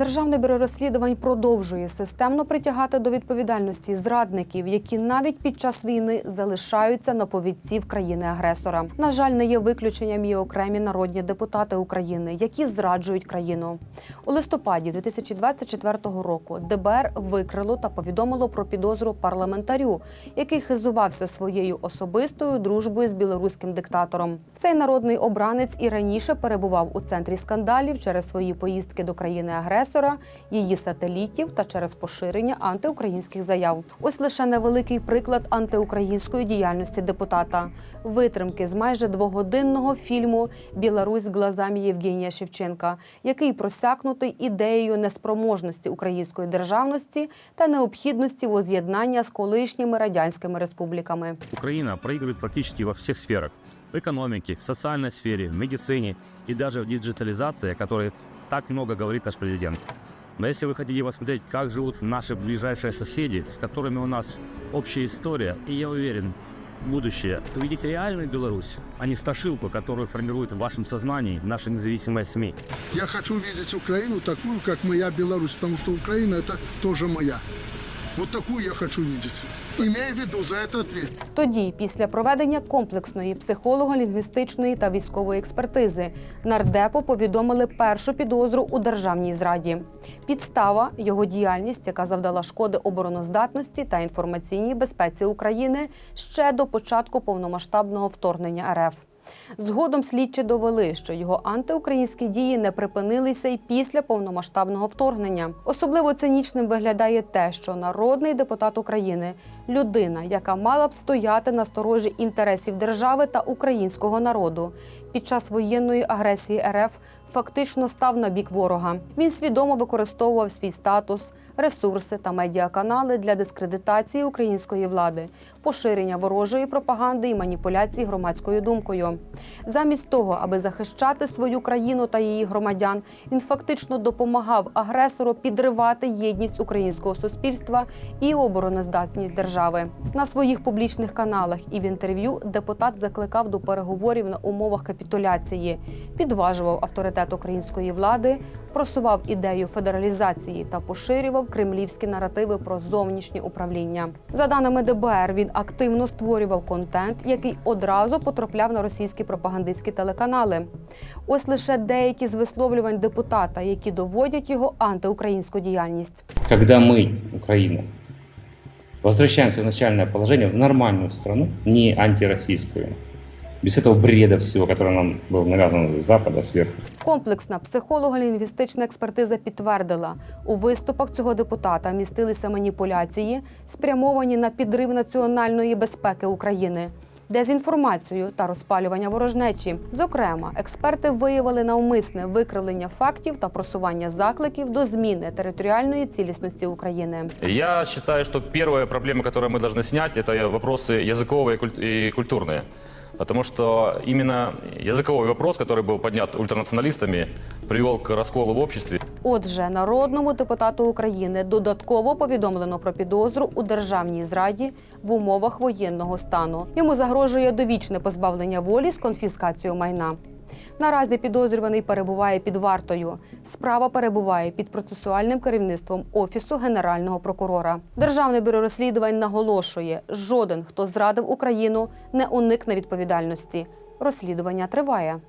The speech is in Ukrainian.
Державне бюро розслідувань продовжує системно притягати до відповідальності зрадників, які навіть під час війни залишаються на повідці в країни-агресора. На жаль, не є виключенням і окремі народні депутати України, які зраджують країну. У листопаді 2024 року ДБР викрило та повідомило про підозру парламентарю, який хизувався своєю особистою дружбою з білоруським диктатором. Цей народний обранець і раніше перебував у центрі скандалів через свої поїздки до країни-агресора, її сателітів та через поширення антиукраїнських заяв. Ось лише невеликий приклад антиукраїнської діяльності депутата, витримки з майже двогодинного фільму Білорусь глазами Євгенія Шевченка, який просякнутий ідеєю неспроможності української державності та необхідності воз'єднання з колишніми радянськими республіками. Украина проигрывает практически во всех сферах. В экономике, в социальной сфере, в медицине и даже в диджитализации, о которой так много говорит наш президент. Но если вы хотите посмотреть, как живут наши ближайшие соседи, с которыми у нас общая история, и я уверен, будущее, увидите реальную Беларусь, а не страшилку, которую формирует в вашем сознании наши независимые СМИ. Я хочу видеть Украину такую, как моя Беларусь, потому что Украина это тоже моя. Вот такую я хочу видеть. Имея в виду, за это ответ. Тоді, після проведення комплексної психолого-лінгвістичної та військової експертизи, нардепу повідомили першу підозру у державній зраді. Підстава його діяльність, яка завдала шкоди обороноздатності та інформаційній безпеці України ще до початку повномасштабного вторгнення РФ. Згодом слідчі довели, що його антиукраїнські дії не припинилися й після повномасштабного вторгнення. Особливо цинічним виглядає те, що народний депутат України, людина, яка мала б стояти на сторожі інтересів держави та українського народу, під час воєнної агресії РФ фактично став на бік ворога. Він свідомо використовував свій статус, ресурси та медіаканали для дискредитації української влади, поширення ворожої пропаганди і маніпуляцій громадською думкою. Замість того, аби захищати свою країну та її громадян, він фактично допомагав агресору підривати єдність українського суспільства і обороноздатність держави. На своїх публічних каналах і в інтерв'ю депутат закликав до переговорів на умовах капітуляції, підважував авторитет української влади, просував ідею федералізації та поширював кремлівські наративи про зовнішнє управління. За даними ДБР, він активно створював контент, який одразу потрапляв на російські пропагандистські телеканали. Ось лише деякі з висловлювань депутата, які доводять його антиукраїнську діяльність. когда мы, Украина, возвращаемся в начальное положение, в нормальную страну, не антироссийскую, без этого бреда всего, который нам был навязан с Запада, сверху. Комплексна психолого-лінгвістична експертиза підтвердила, у виступах цього депутата містилися маніпуляції, спрямовані на підрив національної безпеки України. Дезінформацію та розпалювання ворожнечі. Зокрема, експерти виявили навмисне викривлення фактів та просування закликів до зміни територіальної цілісності України. Я считаю, что первая проблема, которую мы должны снять, это вопросы языковые и куль- и культурные. Потому что именно языковой вопрос, который был поднят ультранационалистами, привел к расколу в обществе. Отже, народному депутату України додатково повідомлено про підозру у державній зраді в умовах воєнного стану. Йому загрожує довічне позбавлення волі з конфіскацією майна. Наразі підозрюваний перебуває під вартою. Справа перебуває під процесуальним керівництвом офісу генерального прокурора. Державне бюро розслідувань наголошує: жоден, хто зрадив Україну, не уникне відповідальності. Розслідування триває.